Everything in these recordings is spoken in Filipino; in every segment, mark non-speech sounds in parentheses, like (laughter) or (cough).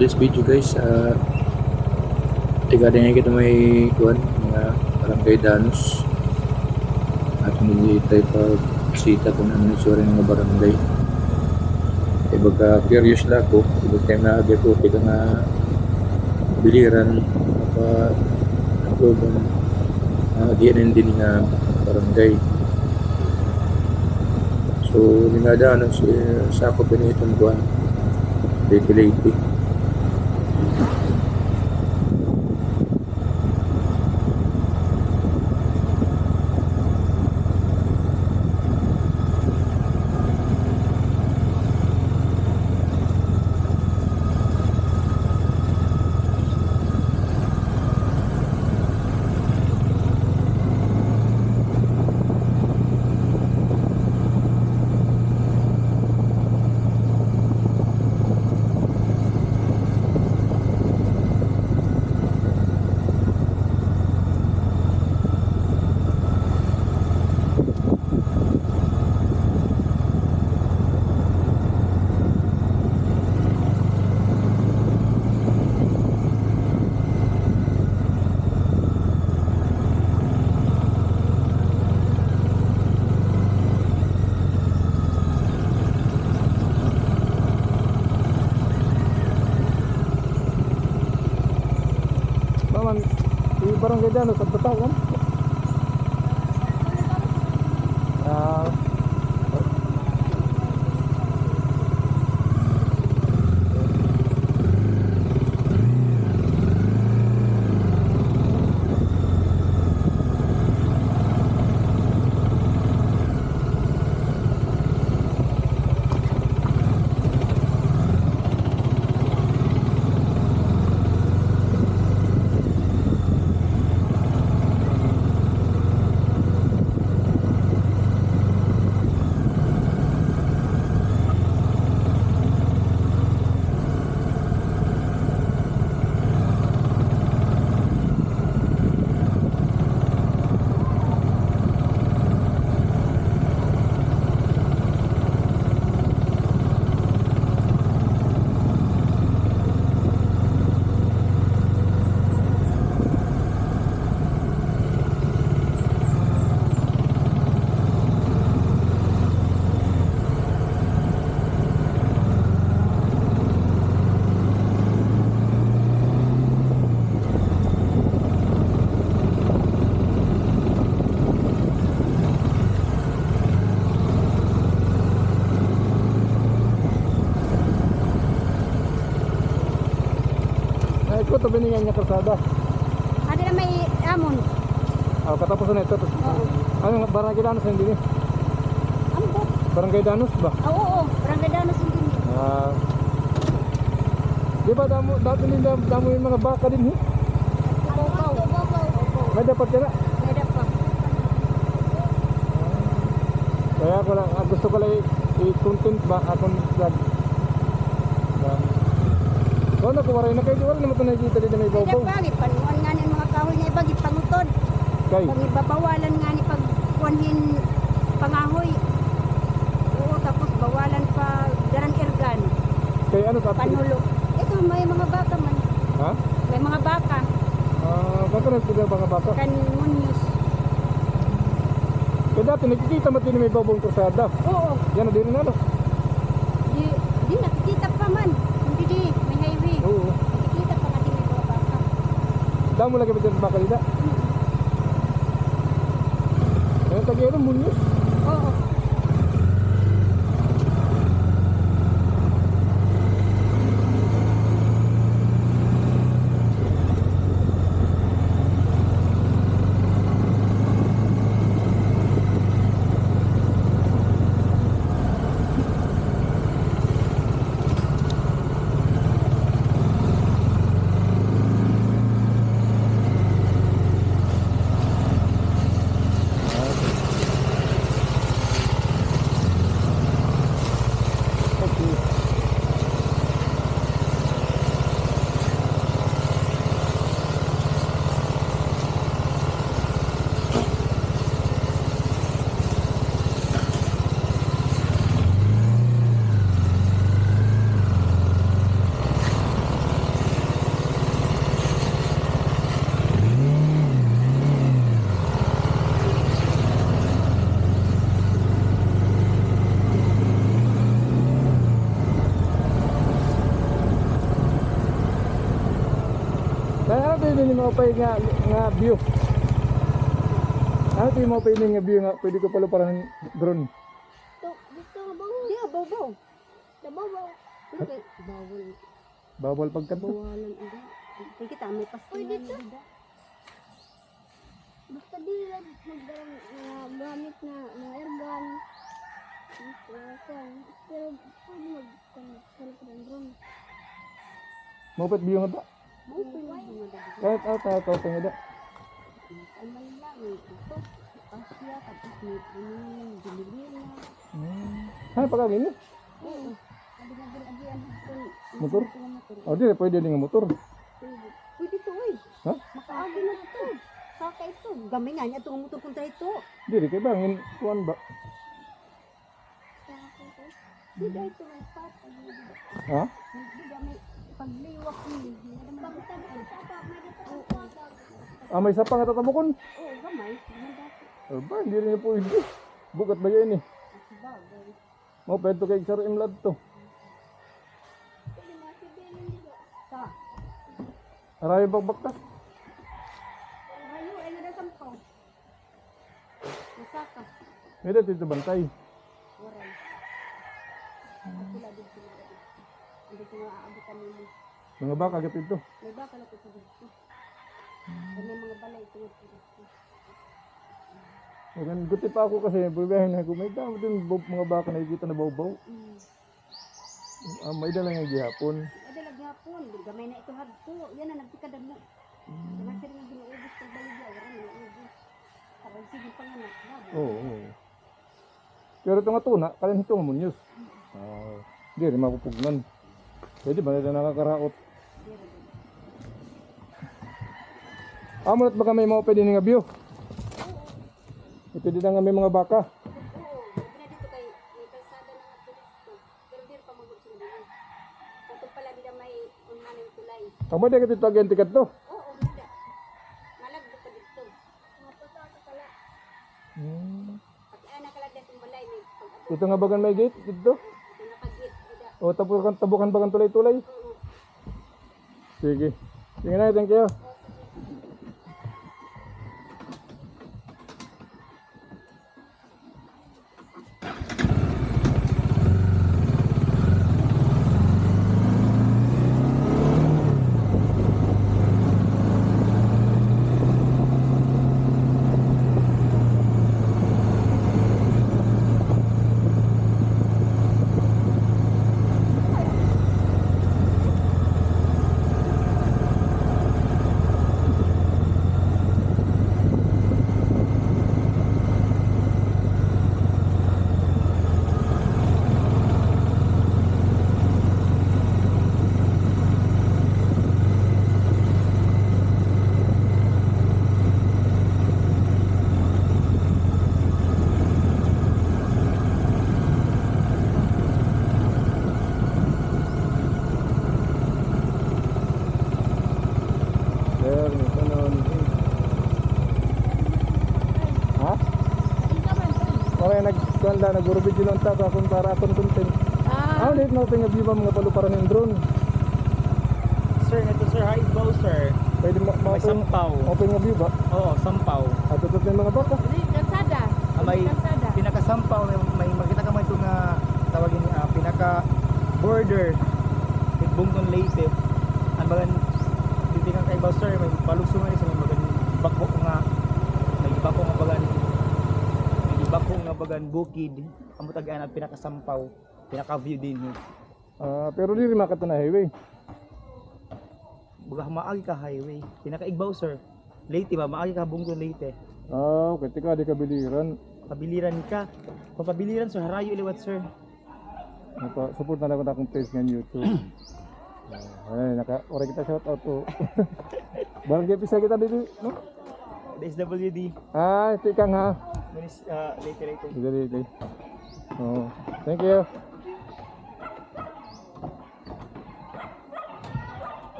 today's video guys, uh, tiga din kita may kuan mga barangay Danus at hindi tayo pag sita kung ano sura ng barangay. E baga curious lang ko, ibig tayo na agad ko, tiga nga biliran, pa approval, uh, diyan din nga barangay. So, nga Danus, eh, sakop din itong kuan, Lady Maman, di barangay dano sa Batawan. Ko to biningan niya kalsada. Ada na may amon. Ah, katapusan na ito. Tapos, Oo. ano nga, barangay Danos hindi ni? Ano ba? Barangay Danos ba? Oo, oo. Barangay Danos hindi. Ah. Di ba damo dati din damo, damo yung mga baka din eh? Bogaw. May dapat ka na. May dapat. Kaya ko lang, ah, gusto ko lang i-content ba akong vlog. Kung na kumaray na kayo, wala naman ito nakikita na may May baw-baw. dapat. Panuan nga ni mga kahoy niya ibagi pangutod. Kay, Pangibabawalan nga ni pagkuanhin pangahoy. Oo, tapos bawalan pa daran irgan. kay ano ka? Panulo. Ito, may mga baka man. Ha? May mga baka. Ah, kanto na sila mga bata. Kanmunyos. Kaya dati nakikita mo din na may baw-baw krusada. Oo. Yan na din na ano. Di, di nakikita pa man. Hindi di. May highway. Oo. Nakikita pa natin may mga baka. Damo lagi ba dyan baka nila? Ayun, tagi ano, munyos. Oo. Ano yun yung mga pay nga, nga view? Ano yung mga pay nga view nga pwede ko pala parang drone? Ito, dito baw. Di baw baw. Baw baw. Bawal. Bawal pagkanto. Bawalan ida. Kaya kita may pastingan na ida. Basta di lang magdarang uh, gamit na mga airgun. Pero pwede mag-kalap ng drone. Mapit view nga ba? Mau pwede mo dahil. Kahit ako tayo tayo nga da. Amal lang ito. Asya tapos may ano, Dilibina. Hmm. Ha, pagkagin eh. Oo. Abi na din abi ang hapon. Motor? motor. O di, pwede din nga motor. Pwede. Pwede to oy. Ha? Makaagi na to. Saka ito. Gamay nga niya itong motor punta ito. Di, di kayo bangin. Kuan ba? Di ba ito may pat. Ha? Di ba may pagliwak ni. Dito Ah, may isa pa nga tatabukon. Oo, gamay. Gamay dati. O ba, hindi rin po hindi. Bukat ba yan eh? Mo, pwede kay Sir Imlad to. Arayo bagbak ka. Rayo, ay nga sampaw. Masaka. May dito bantay. Sila din nga aabutan nila. Mga baka agad ito. May baka na ito dito. May mga balay ito dito. Ganun, guti pa ako kasi buwibahin na ako. May dami din mga baka nakikita na bawbaw. Mm. Ah, may dala nga gihapon. Ada lagi hapon, gamay na ito hadto. Yan na nagtikadad na. Mga sir nga ginuubos pag baligya, wala na naubos. Parang sige panganak na. Oo. oo. Pero ito nga tuna, kalan ito nga munyos. Ah, hindi rin makupugnan. Pwede ba na nakakaraot? Amunat baka may mga pwede nga view. Pwede na nga may mga baka. Oo, na dito kay may kalsada na nga dito. Pero di pa magod sila dito. Kung pala di may unahan yung tulay. Ang mga dito agyan tikat to. Oo, hindi. Malag dito dito. Mga pata pala. Hmm. Pag ay nakalagay itong balay, Ito nga bagan may gate dito. O tabukan tabukan bagan tulay-tulay. Sige. Sige na, thank you. Sir, ito nun. Ha? Okay, nagkanda, nag-urubid yun ang tata kung para akong content. Ah, ulit na ito nga mga paluparan ng drone. Sir, ito sir, high bow sir. Pwede ma ma May sampaw. Open nga view ba? Oo, sampaw. At ito yung mga baka. Kalsada. Ah, may pinaka-sampaw, may, may makita ka mo ito nga tawagin niya, ah, pinaka-border. Bungton Leyte. Ang bagan, titingan kay bow sir, may palugso nga isa, may bagan bako nga, may bako nga bagan, may bako nga bagan bukid. Ang mutagaan at pinaka-sampaw, pinaka-view din. Ah, pero di rin makita na highway. Baga maagi ka highway. Pinaka-igbaw sir. Leyte ba? Maagi ka Bungton Leyte. Ah, okay, tika, di kabiliran. Pabiliran ka. Kung pabiliran sir, harayo iliwat sir. Napa, support na lang ako na akong page ng YouTube. (clears throat) Ah, ay, naka, ora kita shout out to. (laughs) Barang kaya pisa kita dito, no? DSWD. Ah, ito ika nga. Munis, uh, Leyte Leyte. Dito, dito. Oh, thank you.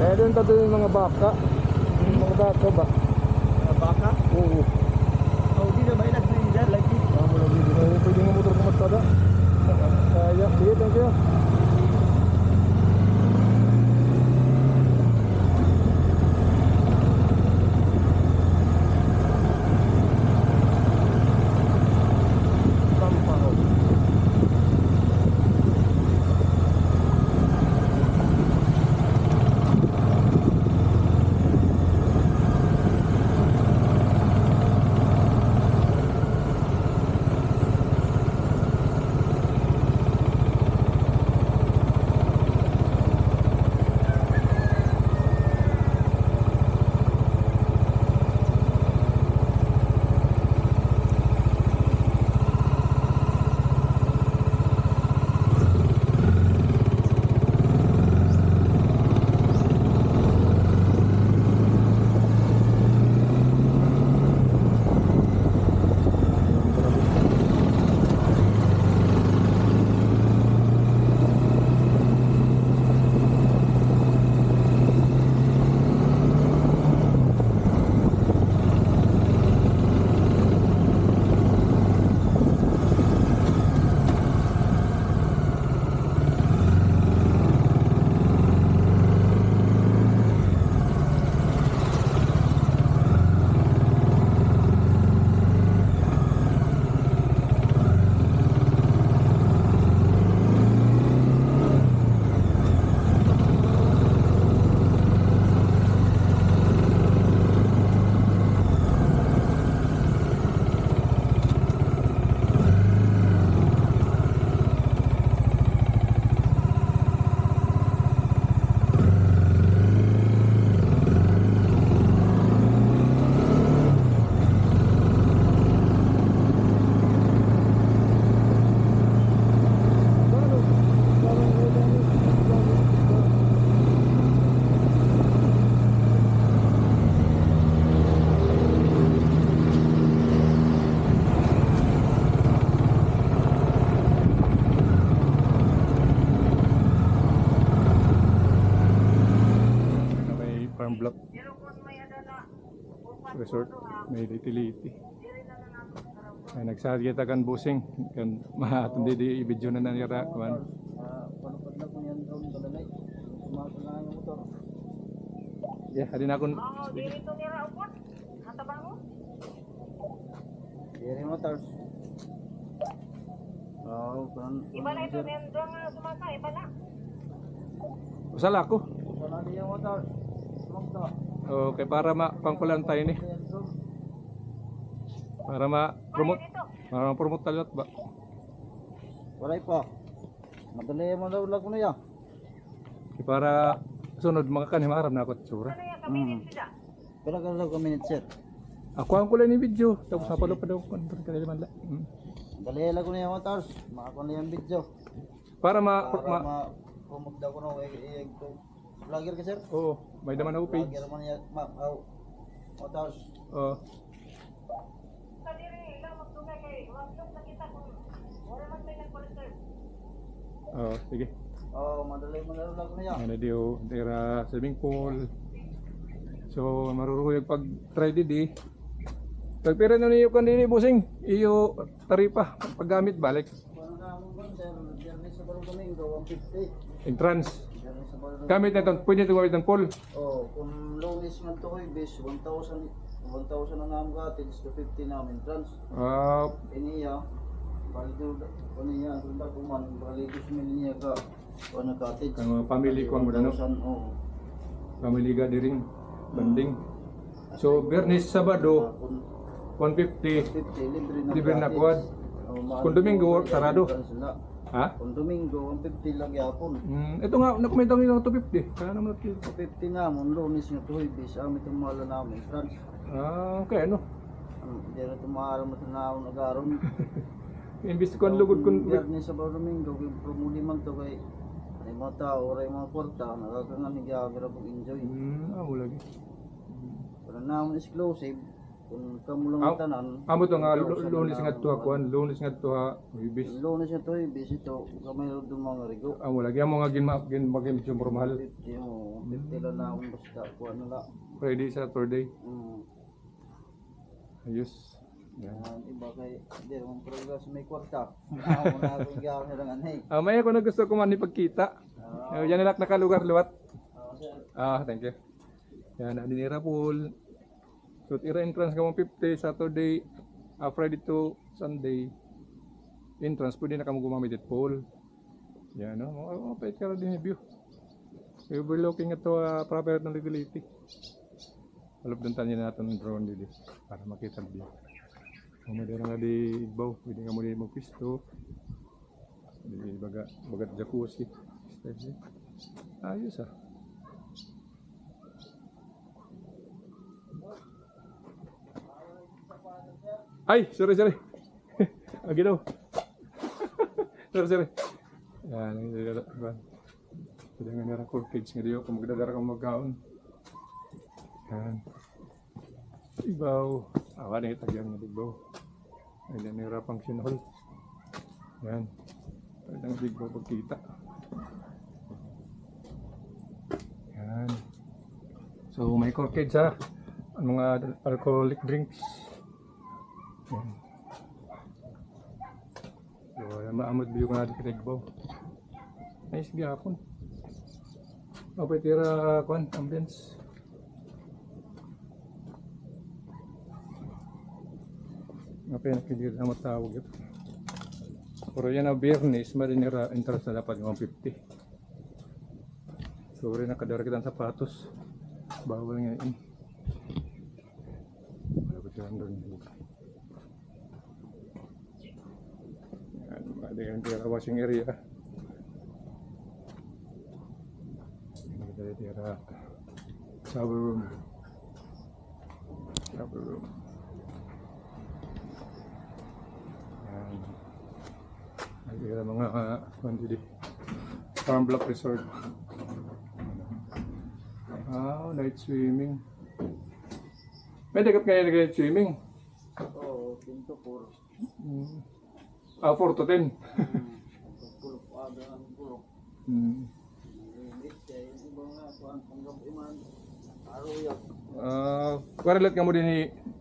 Kaya doon tato yung mga baka. Yung mga baka ba? Mga baka. Oo. Oh, di na ba ilag na yung dyan? Like. Ah, wala. Pwede nga motor kumat Tada. Kaya, sige, thank you. Resort may litiliti ay nagsagita kan busing kan mahatundi di i-video na nanira kuan Panupad na ko yan doon kalalay. Sumaso na yung motor. yeah hadin akon Diri motors. Oo, kan. Iba na ito, usala ako di yung motors. Sumagda. Okay para ma pangkulan tayo ni para ma promote para ma promote talot ba Wala pa. Madali mo daw lag mo na yan. Okay, para sunod mga kanimaram na ako tsura Hmm. Pero ka daw ka minute sir. ako ang kulay ni video tapos napalo pa daw kung kanila man la Mm. Dali lag ko na yung motors. Makakuha na yung video. para ma, Para ma ma kumugda ko na eh ko. Vlogger ka sir? oo may naman ako page Vlogger man yan. Ma, aw. Motors. oo Oo, sige. Oh, madali mo na yan. Ano diyo, tira swimming pool. So, maruruyag pag try di Pag pira na niyo kan dili busing, iyo taripa paggamit balik. Ano na mo sir? Sa Barong Domingo, 150. Entrance. Biyernes sa Barong Gamit na ito, pwede gamit ng pool. Oh, kung lunes man to hoy bis 1,000 1,000 ang namin cottage to 50 namin trans. Ah, Iniya bali do ano niya kung ba kuman bali do sa niya ka ano cottage. Ang mga family ko ang ano? 1,000, oh. family gathering, banding. So, Bernis Sabado, Kung 150. 50 libre na Libre na quad. Oh, mahal Kung Domingo, po, sarado. trans sila. Ha? Kung Domingo 150 lang yapon. Mm, ito nga, nakumenta ko yung 250. Kaya naman natin. 50 namon lunes nga to hoy bis ang itong mahal namin trans. Ah, okay, ano? Ano, di na tumahal mo na nagaron. (laughs) Imbis ko ang lugod kun Biyernes sa Domingo, kung promuli man to kay ano mga tao, oray mga kwarta, nakakangan ni Gagara kung enjoy. Hmm, amo lagi. Pero naman exclusive, kung kamo lang Ah, ang tanan. Amo to nga lu- lunes nga to kuan, lunes nga to ha, ibis. Lunes nga to, ibis ito, kamay rin itong mga rigo. Amo lagi amo nga gin gin magin medyo mahal. 50 mo, 50 lang na akong basta, kuha na lang. Friday Saturday. Mm. Ayos. Yan, iba kay hindi naman progress may kwarta. Ako na akong gawin na lang anay. Ah, may ako na gusto ko man ipagkita. Uh, yan nilak nakalugar luwat. Ah, sir. Ah, thank you. Yan, na dinira pool. So, tira entrance ka mo 50 Saturday, ah, Friday to Sunday. Entrance, pwede na ka gumamit it pool. Yan, no? Oh, oh, pwede ka rin din yung view. Overlooking ito uh, proper ng legality. Alupduntan niya natin ng drone dito para makita ang view. Kung may nga di igbaw, pwede ka mo di magpisto. Di baga, bagat jacuzzi. Ayos ah. Ay, sorry, sorry. (laughs) Agi daw. (laughs) sorry, sorry. Yan, ang nilala. Pwede nga nira cold cage nga diyo kung magdadara kang magkaon. Yan. Ibaw. Awa na itagyan nga ibaw. Ay, yan nira function hall. Yan. Pwede nga bigbaw pagkita. Yan. So, may cold cage ha. Ang mga alcoholic drinks. Yan. So, maamot biyo ko natin kinigbaw. Nice gapon. Okay, tira kwan, ambience. Nga pinakilir na matawag yun. Pero yan ang biyernes, marinira interest na dapat 150. Sorry, nakadara kita ng sapatos. Bawal nga yun. Ko siya doon. Yan, ada yung tira washing area. Yan, ada tira shower room. Shower room. Yan. Ay, tira mga uh, quantity. Farm Block Resort. Ah, night swimming. May dagat kayo na night swimming. Oo, pinto por. Mm. Ah, 4 to 10. Pulok aga ang pulok. Mm. Yak. Ah, kwarelot ka mo din ni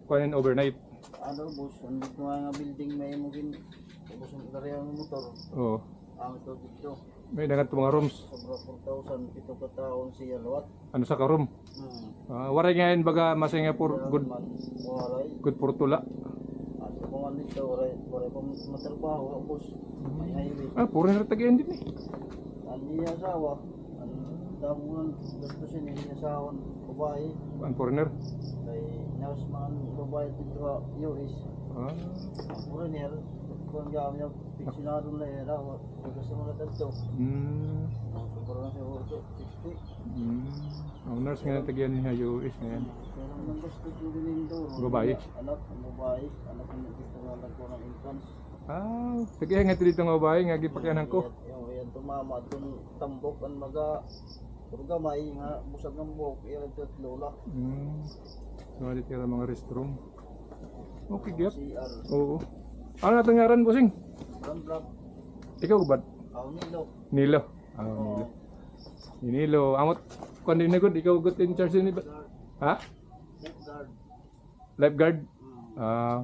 kuanin overnight. Ano bus, ang dito nga building may mugin. Tapos ang area ng motor. Oo. Ang ito dito. May dagat mga rooms. Sobra 4,000 pito ka taon siya luwat. Ano sa ka room? Hmm. Ah, waray ngayon baga masay nga for good waray. good for tula. Kung ano dito, waray, waray pa matrabaho, bus. May highway. Ah, puro na tagayan din eh. Ang di asawa, ang damunan, gusto siya ni asawa, babae, Ang foreigner. kay man babae dito sa US. Ah, foreigner, niya, piksinado na daw, gusto mo na dito. mm, Ang siguro na siya, ito, 60. mm. Ang nurse nga tagayan niya US ngayon. Pero naman gusto ko din ito. Babae? Anak, ang babae, anak mo dito nga nagko ng entrance. Ah, tagayan nga dito nga babae nga gipakyanan ko. Yung yan tumama, itong tambok, ang maga, puro gamay, nga, busag ng buhok, iyan ito at lola. Mm. So, ali tira mga restroom. Okay, gyap. CR, Oo. Ano natin ngaran, bossing? Ram Block, Ikaw ba? Aunilo. Nilo. Ah, Nilo. Ni Nilo. Amot, kung hindi na good, ikaw good in charge ba? Ha? Left guard. Lifeguard? Hmm. Ah.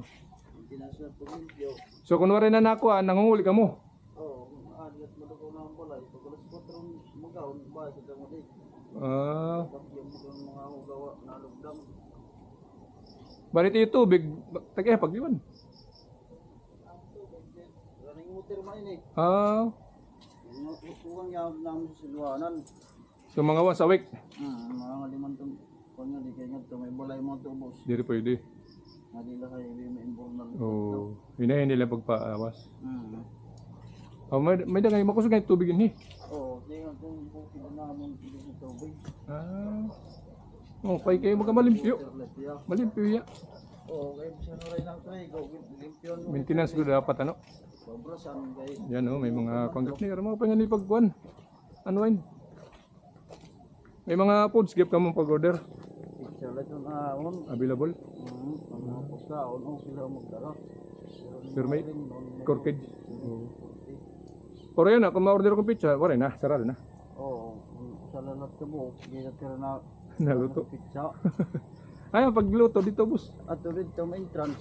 So, kunwari na nako, ah, nangunguli ka mo. Oh, adyat mo ko na ang balay. Pag alas 4 magaw, ba sa kamali. Ah. Pag yung mga hugawa na lugdang. Balit yung tubig, tagay pagliwan. Water man ini. Ah. Usuwang yaw namin sa siluanan. So, mga once a week. Hmm, mga limang tum. Kung nga di kayo nga may balay mo ito, boss. Hindi pwede. Nadila kayo, may informal. Oo. Oh, hinahin nila pagpaawas. Hmm. Oh, may, may dangay makusog yung tubig yun eh. Oo, di nga kung bukid na namin sa tubig. Ah. Oh, pay kayo mga malimpyo. Ya. Oo, kayo sa naray ng tray, go, limpyon mo. Maintenance ko dapat ano. Sobrasan kayo. Yan oh, may mga niya. Mga pangan pagkuhan. Unwind. May mga foods gift ka mong pag-order. Terlet yung. Available. Ang mga pagkaon, ang sila magdala. Sir, may corkage. Oo. Pero yan ah, kung ma-order kong pizza, wala na, sarado na. Oo, sa lalat ka mo, gila ka na (laughs) Naluto. pizza. (laughs) Ay, pagluto dito, boss. At ulit ito may entrance.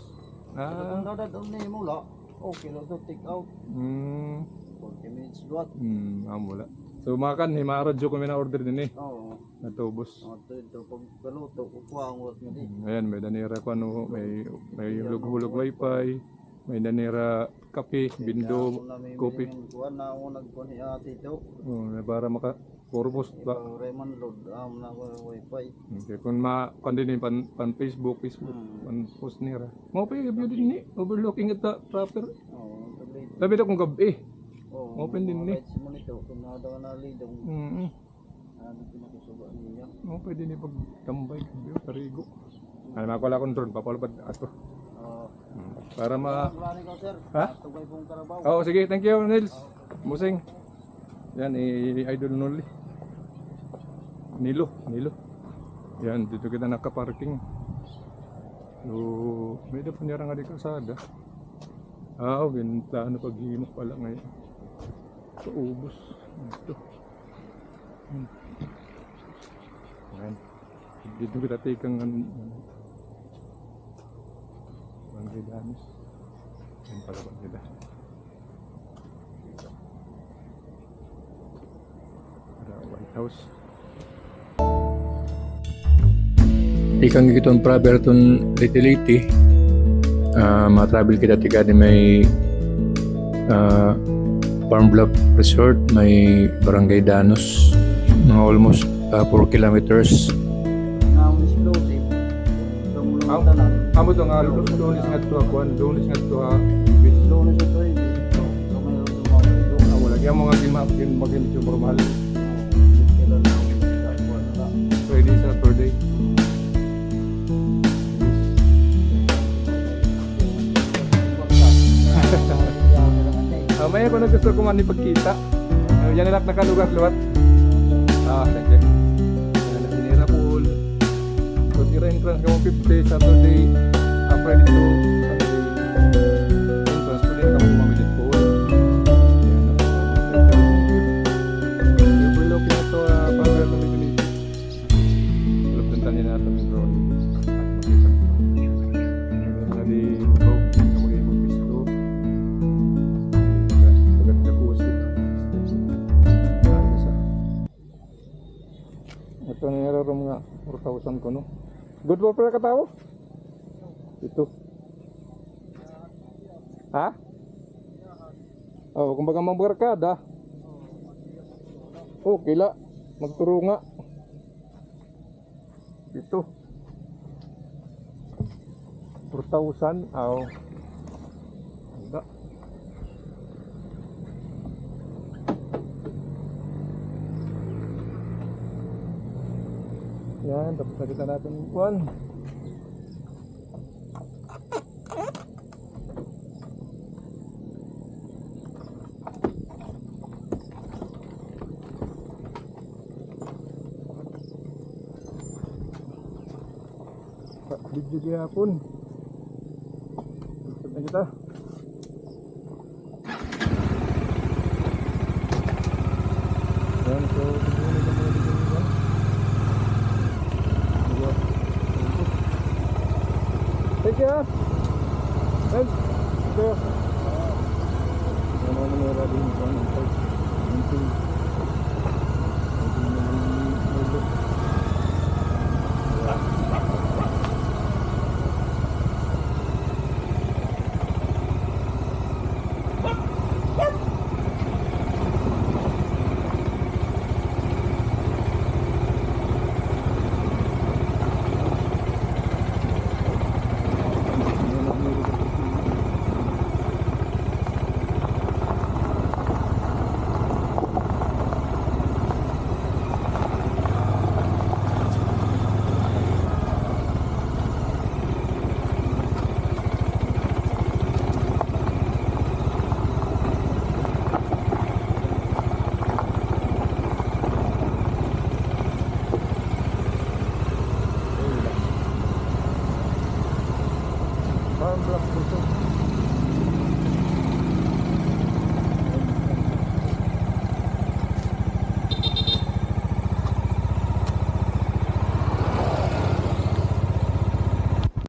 Ah, Kung dadadon na yung mula, okay lang to take out. hmm, 40 minutes luwat. hmm, ah, wala. So mga kan, himaradyo kami na order din eh. Oo. Natubos. To ito, pag kaluto, kukuha ang ulat mo di. Ayan, may danira ko ano, may, may hulog-hulog wifi, may danira kape, bindo, kopi. Kuha na ako nagkuha ni ate ito. Oh, para maka purpose ba. Raymond load, am na ako wifi. Okay, kung ma kan din pan, pan Facebook, Facebook, Hmm. pan post nira. Mo pa yung view din ni overlooking at the proper. Oo, tablet. Sabi na kung gabi. Oo, Open din ni. mo nito, kung nakadaw na lidong, Mm. ano pinakasuba niya. Mo pwede ni pag tambay, view tarigo. Ano makala kon drone papalapad ato. Oo. Hmm. Para ma. Ha? Oh, sige, thank you, Nils. Musing. Yan, i-idol nuli. Nilo, Nilo. Yan, dito kita nakaparking. So, na punyara nga di kalsada. Ah, oh, yun, plano paghimok pala ngayon. Ito, ubos. Ito. Hmm. Yan. Dito kita tikang ano. Bangkay Danis. Yan pala Bangkay Danis. Para White House. Ikang gitong travel ton litiliti. Uh, ma-travel kita tiga di may uh, Farm Bluff Resort, may Barangay Danos. Mga almost uh, 4 kilometers. Amo to nga lunes nga to akuan, lunes nga to ha. Lunes eh. Dito. Ah, wala kaya mga gimap gin magin formal. Kailan na ako nagkakuha na. May ako na gusto ko man ipagkita. Uh, yan nilak nakalugar luwat. Ah, thank you. Yan na sinira pool. So, tira entrance ka mo 50 Saturday. Ah, Friday to Yung room nga. 4,000 ko no. Good for pala katao? Ito. Ha? Oh, kumbaga mga barkada. Oh, kila. Magturo nga. Ito. 4,000. Aw. Yan, tapos nakita natin yung kwan. Video dia pun. Ikut na kita.